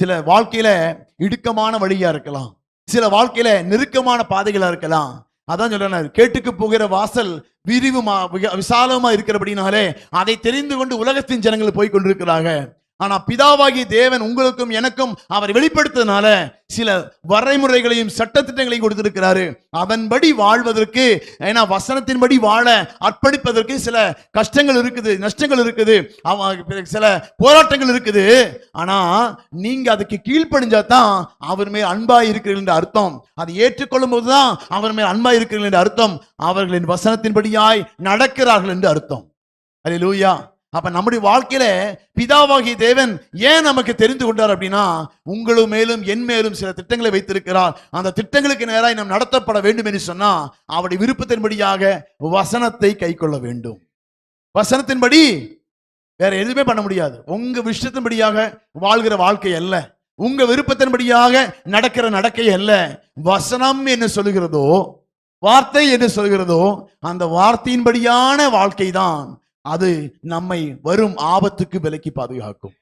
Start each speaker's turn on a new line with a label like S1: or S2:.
S1: சில வாழ்க்கையில இடுக்கமான வழியா இருக்கலாம். சில வாழ்க்கையில நெருக்கமான பாதைகளா இருக்கலாம். அதான் சொல்றேன் கேட்டுக்கு போகிற வாசல் விரிவுமா விசாலமா இருக்கிறபடினாலே அதை தெரிந்து கொண்டு உலகத்தின் ஜனங்கள் போய் கொண்டிருக்கிறாங்க ஆனா பிதாவாகிய தேவன் உங்களுக்கும் எனக்கும் அவர் வெளிப்படுத்ததுனால சில வரைமுறைகளையும் சட்டத்திட்டங்களையும் கொடுத்திருக்கிறாரு. அதன்படி வாழ்வதற்கு ஏன்னா வசனத்தின்படி வாழ அர்ப்பணிப்பதற்கு சில கஷ்டங்கள் இருக்குது நஷ்டங்கள் இருக்குது அவ- சில போராட்டங்கள் இருக்குது. ஆனா நீங்க அதுக்கு கீழ்ப்பணிஞ்சா தான் அவர் மேல் அன்பா இருக்கிறீர்கள் என்ற அர்த்தம். அதை ஏற்றுக்கொள்ளும் போதுதான் அவர் மேல் அன்பா இருக்கிறீர்கள் என்ற அர்த்தம். அவர்களின் வசனத்தின்படியாய் நடக்கிறார்கள் என்று அர்த்தம். அல்லேலூயா அப்ப நம்முடைய வாழ்க்கையில பிதாவாகிய தேவன் ஏன் நமக்கு தெரிந்து கொண்டார் அப்படின்னா உங்களும் மேலும் என் மேலும் சில திட்டங்களை வைத்திருக்கிறார். அந்த திட்டங்களுக்கு நேராக நாம் நடத்தப்பட வேண்டும் என்று சொன்னா அவருடைய விருப்பத்தின்படியாக வசனத்தை கைக்கொள்ள வேண்டும். வசனத்தின்படி வேற எதுவுமே பண்ண முடியாது. உங்க விஷயத்தின்படியாக வாழ்கிற வாழ்க்கை அல்ல. உங்க விருப்பத்தின்படியாக நடக்கிற நடக்கை அல்ல. வசனம் என்ன சொல்லுகிறதோ வார்த்தை என்ன சொல்கிறதோ அந்த வார்த்தையின்படியான வாழ்க்கை தான் அது நம்மை வரும் ஆபத்துக்கு விலக்கி பாதுகாக்கும்.